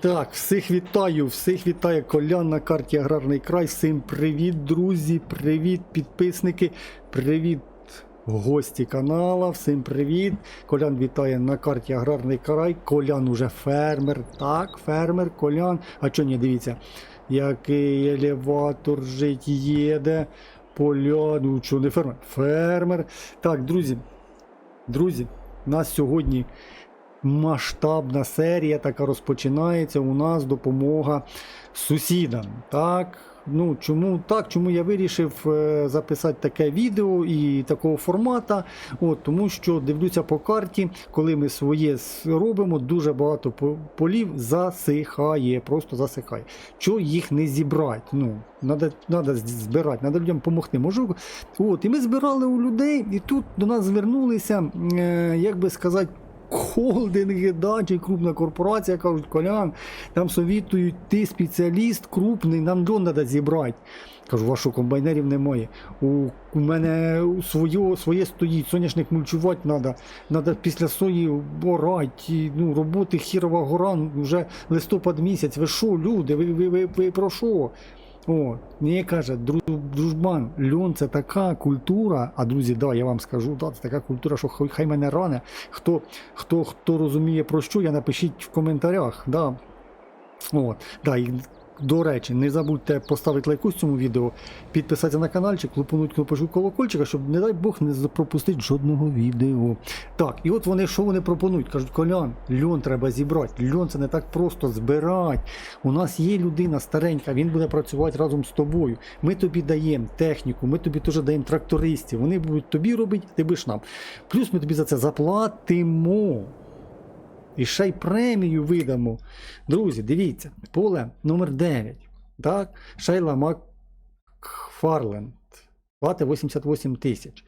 Так, всіх вітаю, всіх вітає Колян на карті Аграрний край. Всім привіт, друзі, привіт, підписники, привіт, гості канала, всім привіт. Колян вітає на карті Аграрний край. Колян уже фермер. Так, фермер, Колян. А чого ні, дивіться, який елеватор жить їде. Поля, ну чого не фермер? Фермер. Так, друзі, друзі, нас сьогодні масштабна серія така розпочинається. У нас допомога сусідам. Так, ну чому так? Чому я вирішив е, записати таке відео і такого формата? От, тому що дивлюся по карті, коли ми своє робимо, дуже багато полів засихає, просто засихає. Чого їх не зібрати? Ну, Надо, збирати, треба людям допомогти. Можу. От, і ми збирали у людей, і тут до нас звернулися, е, як би сказати, холдинги, да, чи крупна корпорація, кажуть, колян, там совітують, ти спеціаліст крупний, нам дрон треба зібрати. Кажу, вашу комбайнерів немає. У, у мене своє, своє стоїть, соняшник мульчувати треба. Треба після сої орати. Ну, роботи хірова гора, вже листопад місяць. Ви що, люди, ви, ви, ви, ви про що? О, мені каже, дру- дружбан, льон це така культура, а друзі, да, я вам скажу, да, це така культура, що хай мене ране. Хто, хто, хто розуміє про що, я напишіть в коментарях. Да. От, да, і, до речі, не забудьте поставити лайку цьому відео, підписатися на каналчик, лупануть кнопочку колокольчика, щоб, не дай Бог, не пропустити жодного відео. Так, і от вони що вони пропонують? Кажуть, колян, льон треба зібрати. Льон це не так просто збирати. У нас є людина старенька, він буде працювати разом з тобою. Ми тобі даємо техніку, ми тобі теж даємо трактористів. Вони будуть тобі робити, ти будеш нам. Плюс ми тобі за це заплатимо. І ще й премію видамо. Друзі, дивіться, поле номер 9. Так? Шейла Макфарленд. Плати 88 тисяч.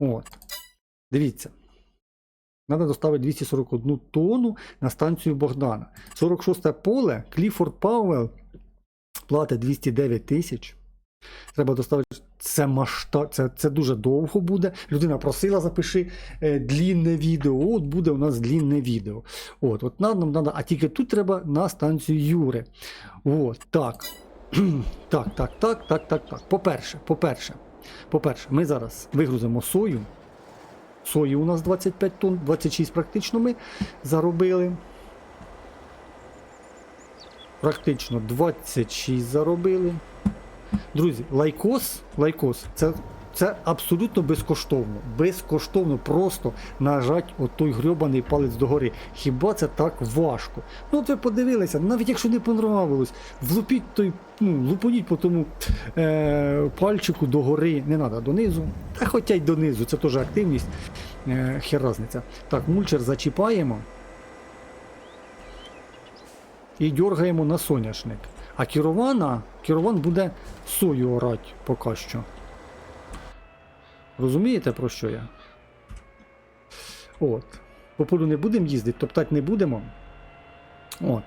От. Дивіться. Треба доставити 241 тонну на станцію Богдана. 46 поле Кліфорд Пауел платить 209 тисяч. Треба доставити. Це масштаб, це, це дуже довго буде. Людина просила, запиши е, длінне відео. От буде у нас длінне відео. От, от нам, нам надо, а тільки тут треба на станцію Юри. От, так. так, так, так, так, так, так. По-перше, по-перше, по-перше, ми зараз вигрузимо сою. Сої у нас 25 тонн, 26 практично ми заробили. Практично 26 заробили. Друзі, лайкос, лайкос це, це абсолютно безкоштовно. Безкоштовно просто нажать отой грьобаний палець догори. Хіба це так важко? Ну, от ви подивилися, навіть якщо не понравилось, влупіть той, ну, лупаніть по тому е, пальчику догори. Не треба донизу. Та хоча й донизу, це теж активність. Е, хер разниця. Так, мульчер зачіпаємо. І дергаємо на соняшник. А керована, керован буде сою орати поки що. Розумієте про що я? От. По полю не будемо їздити, топтати не будемо. От.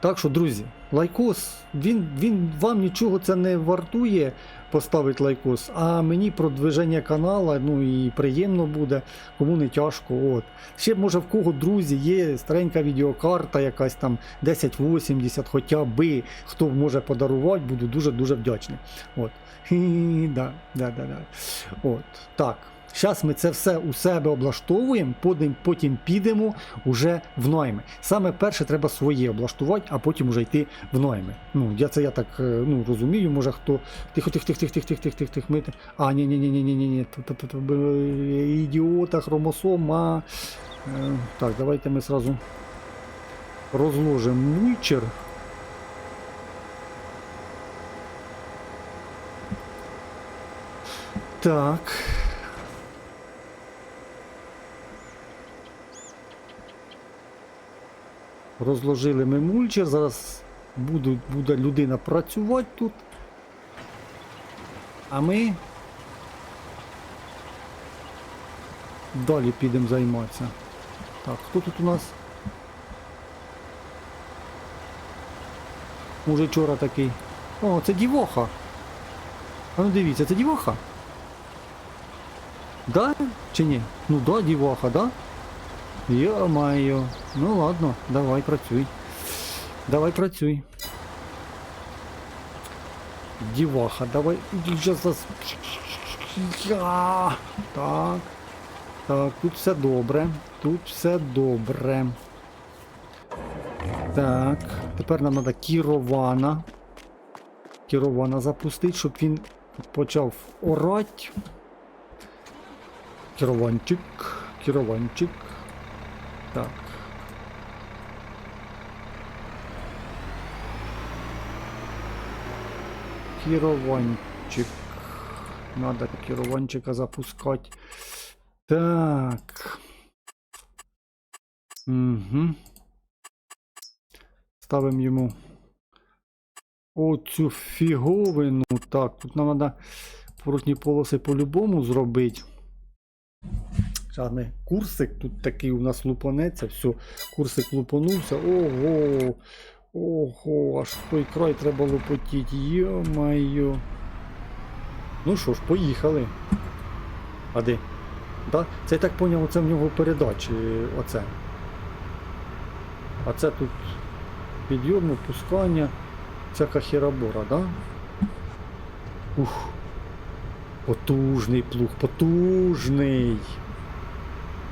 Так що, друзі, лайкос, він, він вам нічого це не вартує поставити лайкос, а мені продвиження канала, ну і приємно буде, кому не тяжко. От. Ще може в кого, друзі, є старенька відеокарта, якась там 1080, хоча би хто може подарувати, буду дуже-дуже вдячний. От. Да, да, да, да. От. Так. Зараз ми це все у себе облаштовуємо, потім, підемо уже в найми. Саме перше треба своє облаштувати, а потім уже йти в найми. Ну, я це я так е, ну, розумію, може хто. Тихо, тихо, тихо, тихо, тихо, тихо, тихо, тихо, тихо, ми... А, ні, ні, ні, ні, ні, ні, ні. Ідіота, хромосома. Е, Так, давайте ми сразу розложимо мульчер. Так. Розложили ми мульчер, зараз буду, буде людина працювати тут. А ми далі підемо займатися. Так, хто тут у нас? Мужичора такий. О, це дівоха. А ну дивіться, це дівоха? Да? Чи ні? Ну да, дівоха, да? Йо-майо. Ну ладно, давай працюй. Давай працюй. Діваха, давай. Так. Так, тут все добре. Тут все добре. Так, тепер нам треба Кірована. Кірована запустити, щоб він почав орати. Кірованчик. Кірованчик. Так. Кірованчик. Надо керованчика запускати. Так. Угу. Ставимо йому оцю фіговину. Так, тут нам треба порожні полоси по-любому зробити. Ми курсик тут такий у нас лупанеться. Все, курсик лупанувся. Ого! Ого, аж той край треба лопотіти. Йо-майо. Ну що ж, поїхали. А де? Да? Це я так поняв, це в нього передачі. Оце. А це тут підйом, опускання, всяка херабора, да? Ух. Потужний плуг, потужний.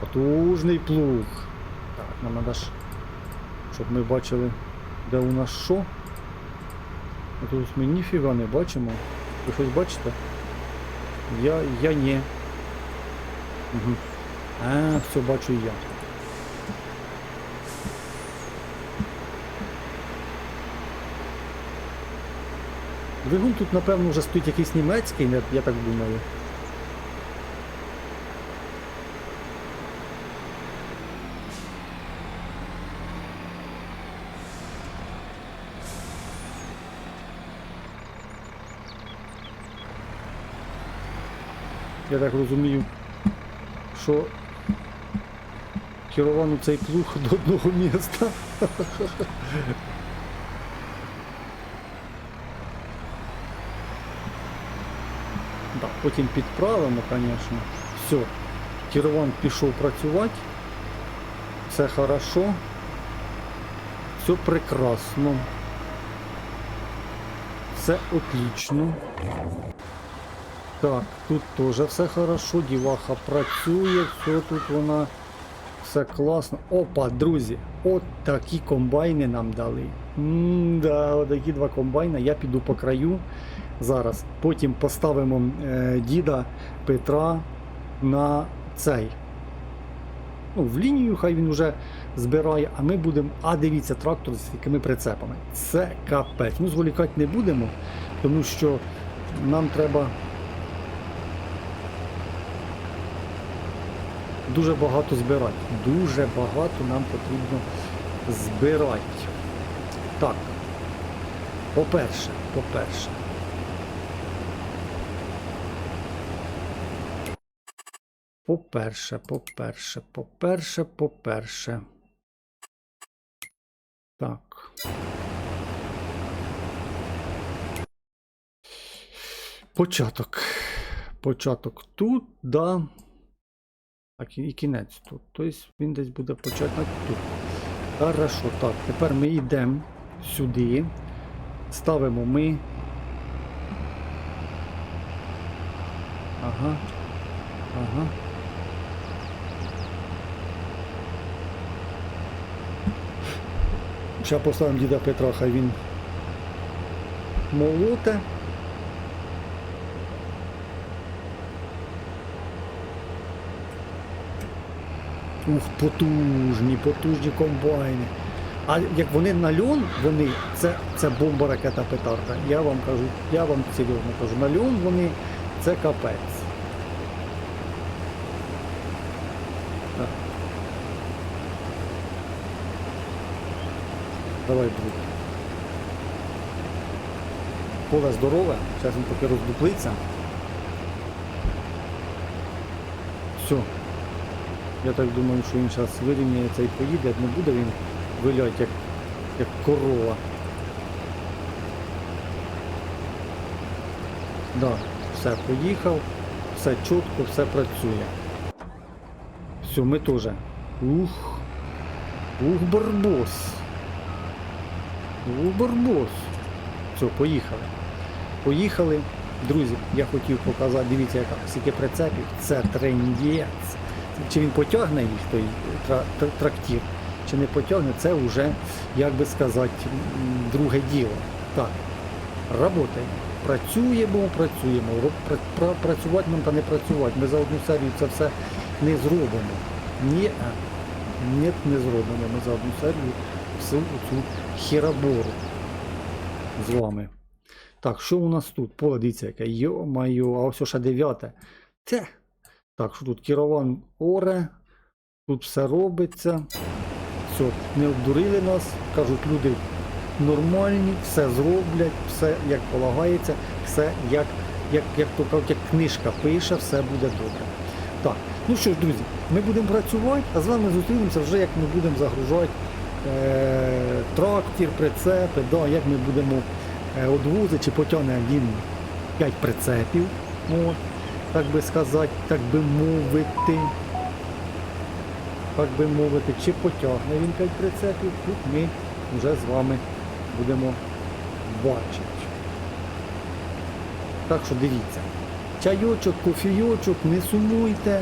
Потужний плуг. Так, нам треба ж, щоб ми бачили, де у нас що. А тут ми ніфіга не бачимо. Ви щось бачите? Я, я ні. Угу. А, все бачу я. Двигун тут, напевно, вже стоїть якийсь німецький, я так думаю. Я так розумію, що керовану цей плуг до одного міста. Да, потім підправимо, звісно. Все, керован пішов працювати. Все хорошо. Все прекрасно. Все отлично. Так, тут теж все хорошо, діваха працює, все тут вона все класно. Опа, друзі, от такі комбайни нам дали. М-да, от такі два комбайни. Я піду по краю зараз. Потім поставимо е, діда Петра на цей. Ну, в лінію, хай він вже збирає, а ми будемо. А дивіться, трактор з якими прицепами. Це капець. Ну, зволікати не будемо, тому що нам треба. Дуже багато збирати. Дуже багато нам потрібно збирати. Так. По-перше, по-перше. По-перше, по-перше, по-перше, по-перше. Так. Початок. Початок тут, да. Так, і кінець тут. Тобто він десь буде початок тут. Хорошо, так, тепер ми йдемо сюди. Ставимо ми. Ага. Ага. Зараз поставимо діда Петра, хай він молоте. Ух, потужні, потужні комбайни. А як вони на льон, вони, це, це бомба ракета петарда. Я вам кажу, я вам серйозно кажу, на льон вони це капець. Давай, друг. Поле здорове, зараз він поки роздуплиться. Все. Я так думаю, що він зараз вирівняється і поїде, не буде він виляти як, як корова. Да, все, поїхав, все чітко, все працює. Все, ми теж. Ух. Ух, барбос. У барбос. Все, поїхали. Поїхали. Друзі, я хотів показати, дивіться, яка скільки прицепів. Це трендець. Чи він потягне їх, той тра- трактір, чи не потягне, це вже, як би сказати, друге діло. Так, Работаємо. Працюємо, працюємо. Працювати нам та не працювати. Ми за одну серію це все не зробимо. Ні, ні, не зробимо. Ми за одну серію всю цю хірабору з вами. Так, що у нас тут? Поле, дивіться, яке. Йо-майо, а ось ще дев'яте. Те. Так, що тут Кірован Оре. Тут все робиться. Все, не обдурили нас. Кажуть, люди нормальні, все зроблять, все як полагається, все як, як, як кажуть, як книжка пише, все буде добре. Так, ну що ж, друзі, ми будемо працювати, а з вами зустрінемося вже як ми будемо загружати е, трактор, прицепи, да, як ми будемо е, одвозити, чи потягне він 5 прицепів, от, так би сказати, так би мовити. Так би мовити, чи потягне він 5 прицепів, тут ми вже з вами будемо бачити. Так що дивіться. Чайочок, кофійочок, не сумуйте.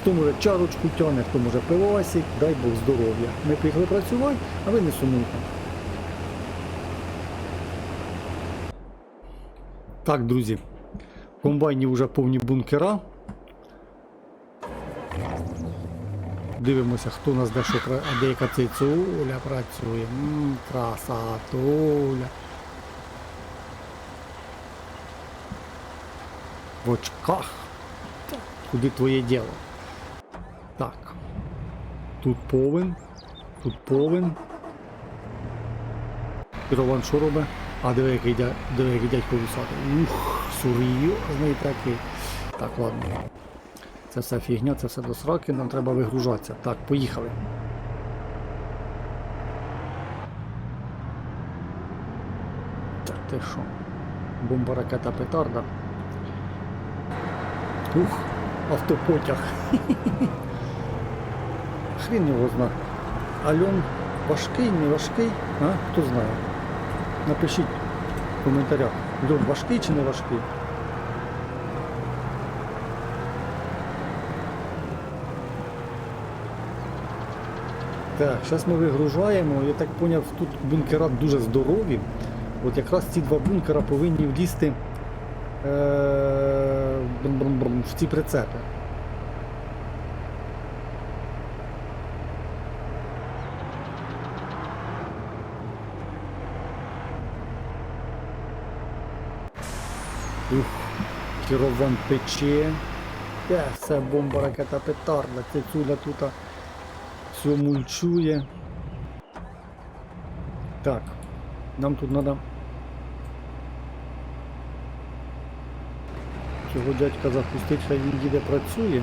Хто може чарочку тягне, хто може пивасик, дай Бог здоров'я. Ми поїхали працювати, а ви не сумуйте. Так, друзі, комбайні вже повні бункера. Дивимося, хто нас де що а деяка цицуля працює. М, красотуля. В очках. Куди твоє діло? Так. Тут повен. Тут повен. Рован що робить? А диви, який дядько високий. Ух, серйозний такий. Так, ладно. Це все фігня, це все до сраки, нам треба вигружатися. Так, поїхали. Так, ти що? Бомба, ракета, петарда. Ух, автопотяг. Хрін його зна. Альон важкий, не важкий? А? Хто знає? Напишіть в коментарях. Льон важкий чи не важкий? Так, зараз ми вигружаємо. Я так зрозумів, тут бункера дуже здорові. От якраз ці два бункера повинні влізти е- в ці прицепи. Ух, керован пече. Те, все бомба, ракета, петарда, цицуля тут все мульчує. Так, нам тут треба цього дядька запустити, хай він їде працює.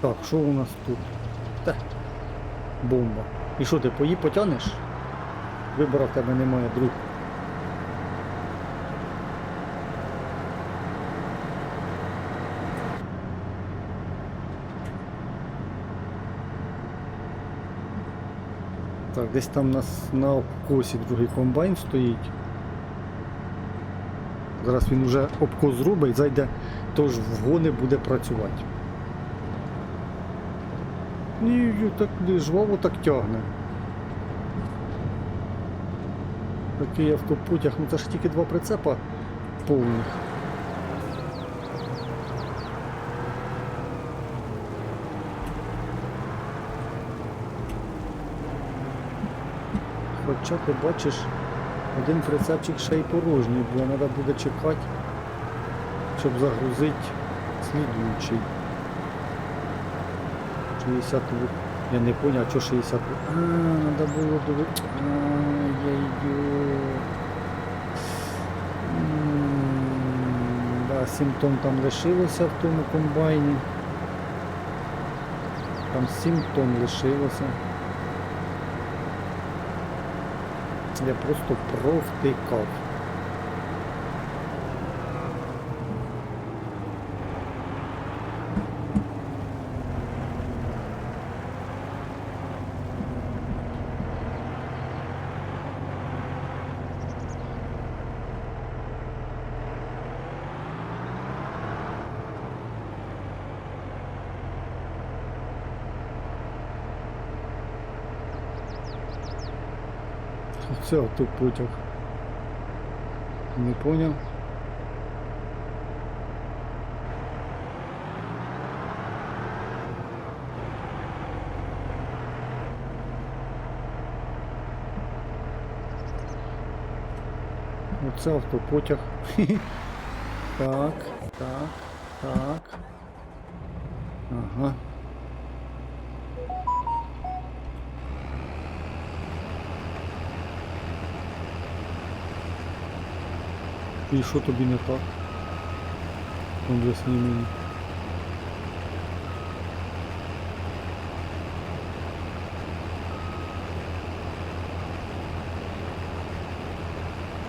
Так, що у нас тут? Та, бомба. І що ти пої потягнеш? Вибора в тебе немає, друг. Так, десь там нас на обкосі другий комбайн стоїть. Зараз він вже обкос зробить, зайде, тож вгони буде працювати. Ні, так жваво так тягне. Такий автопотяг, ну це ж тільки два прицепа повних. Хоча ти бачиш, один прицепчик ще й порожній, бо треба буде чекати, щоб загрузити слідуючий. 60 Я не понял, а що 60 А, треба було дивитися. Ай-яй-йо. М, Да, 7 тонн там лишилося в тому комбайні. Там 7 тонн лишилося. Я просто провтикав. Це автопотяг. Не поняв. Оце автопотяг. Так, так, так. Ага. І що тобі не так? Об'ясни мені.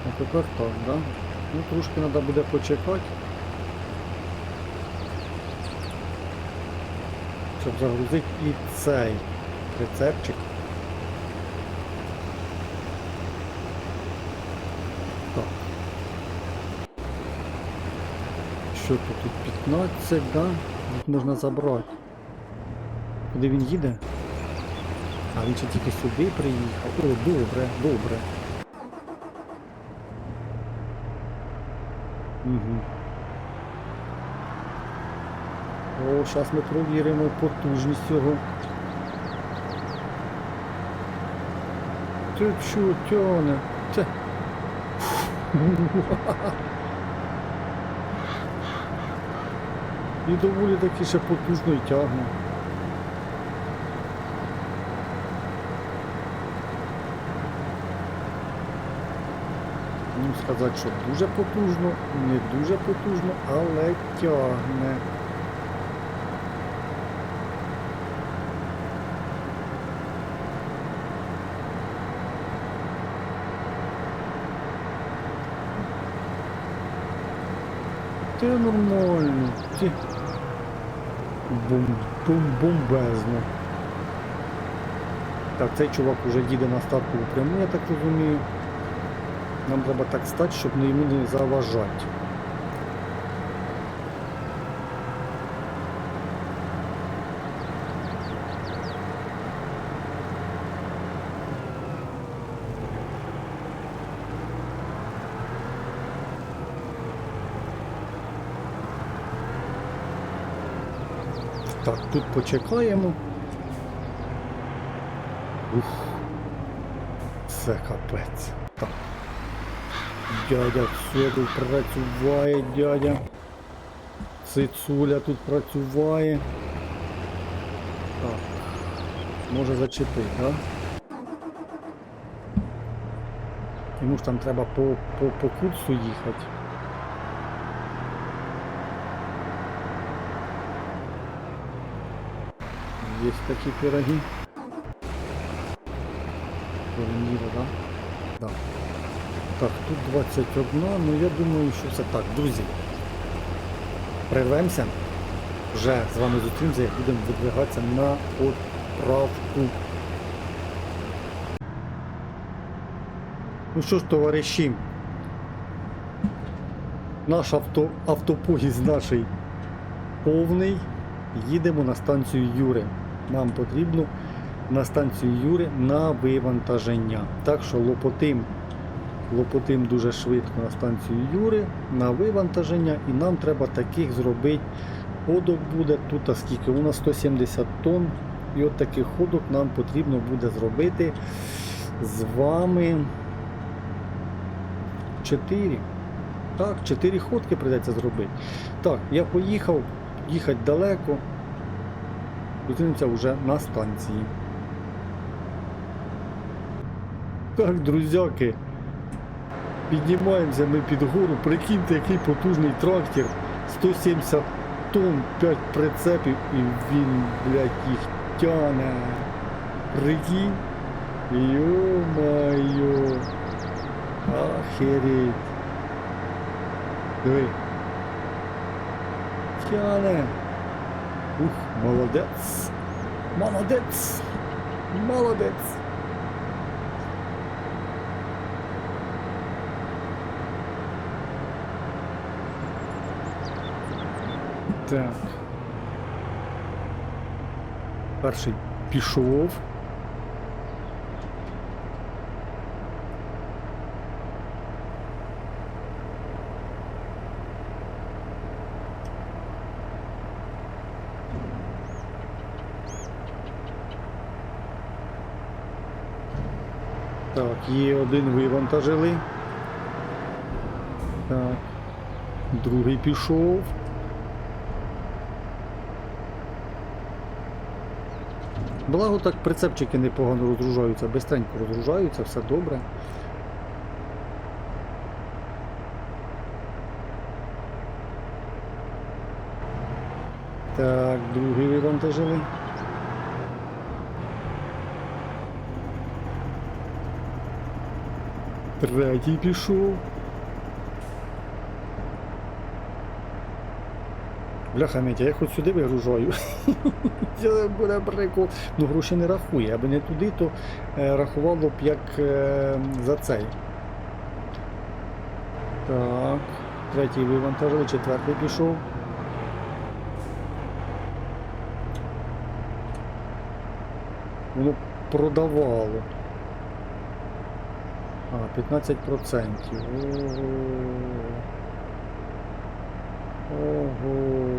А тепер так, да? Ну трошки треба буде почекати. Щоб загрузити і цей прицепчик. Що тут? Тут 15, да? Тут можна забрати. Куди він їде? А він ще тільки сюди приїхав. О, добре, добре. Угу. О, зараз ми провіримо потужність цього. Ти що тяне? Це. І доволі таки ще потужно і тягне. Ну, сказати, що дуже потужно, не дуже потужно, але тягне. Ти нормально. Ти... Бум, бум, бомбезно. Так, цей чувак уже їде на стартову пряму, я так розумію. Нам треба так стати, щоб йому не заважати. Так, тут почекаємо. Ух. Це капець. Так. Дядя все тут працюває, дядя. Цицуля тут працюває. Так. Може зачепити, так? Йому ж там треба по, по, по курсу їхати. Є такі пироги. Турніри, да? Да. Так, тут 21, ну я думаю, що це так, друзі. Прервемося. Вже з вами зустрінемося, як будемо видвигатися на відправку. Ну що ж, товариші, наш авто, автопоїзд наший повний. Їдемо на станцію Юри. Нам потрібно на станцію Юри на вивантаження. Так що лопотим, лопотим дуже швидко на станцію Юри на вивантаження і нам треба таких зробити. Ходок буде тут, а скільки у нас 170 тонн. І от таких ходок нам потрібно буде зробити з вами 4. Так, 4 ходки прийдеться зробити. Так, я поїхав, їхати далеко. Зустрінемося вже на станції. Так, друзяки. Піднімаємося ми під гору. Прикиньте, який потужний трактор. 170 тонн, 5 прицепів і він, блядь, їх тяне. Прикинь. Йо-майо. Охереть. Диви. Тяне. Ух, молодець. Молодець. Молодець. Так. Перший пішов. Так, є один вивантажили. Так. Другий пішов. Благо так прицепчики непогано розгружаються, бистренько розгружаються, все добре. Так, другий вивантажили. Третій пішов. Бляха Митя, я хоч сюди вигружаю. Це буде прикол. Ну гроші не рахує, аби не туди, то е, рахувало б як е, за цей. Так, третій вивантажили, четвертий пішов. Воно продавало. А, 15%. Ого. Ого.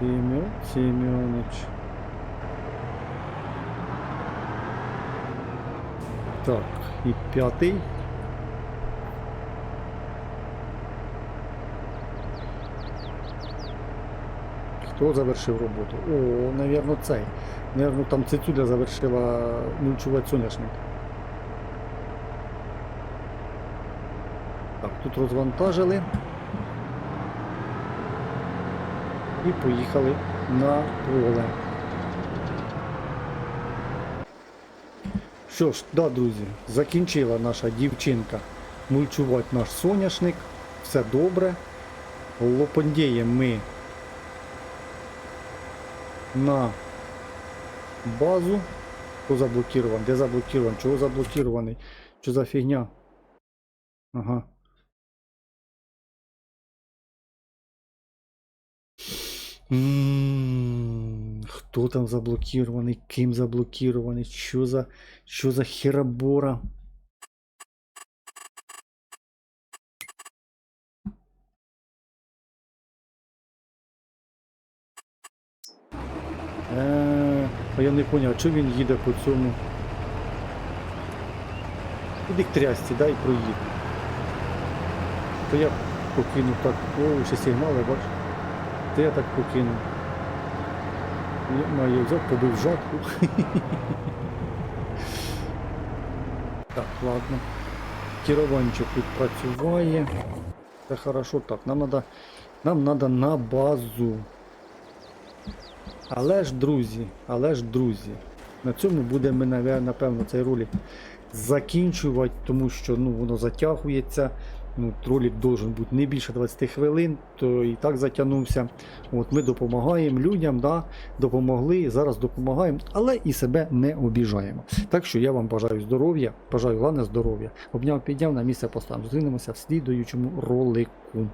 Семен Семенович. Так, і п'ятий. Хто завершив роботу? О, навірно, цей. Навірно, там Цицюля завершила мульчувати соняшник. Так, тут розвантажили. І поїхали на поле. Що ж, да, друзі, закінчила наша дівчинка мульчувати наш соняшник. Все добре. Лопандіємо ми на базу. Хто заблокірований? Де заблокірований? Чого заблокірований? Що за фігня? Ага. М, Хто там заблокірований? Ким заблокірований? Що за, що за херабора? Е, а я не поняв, чи він їде по цьому. Іди к трясці, дай проїде. То я покинув так, о, ще сигнали, бач. То я так покинув. Я маю взяв, побив жатку. Так, ладно. Керованчик тут працює. Це хорошо так. Нам надо, нам надо на базу. Але ж, друзі, але ж, друзі, на цьому будемо, напевно, цей ролик закінчувати, тому що ну, воно затягується. Ну, ролик должен бути не більше 20 хвилин, то і так затягнувся. От Ми допомагаємо людям, да, допомогли, зараз допомагаємо, але і себе не обіжаємо. Так що я вам бажаю здоров'я, бажаю головне здоров'я. Обняв, підняв на місце поставив. Зустрінемося в слідуючому ролику.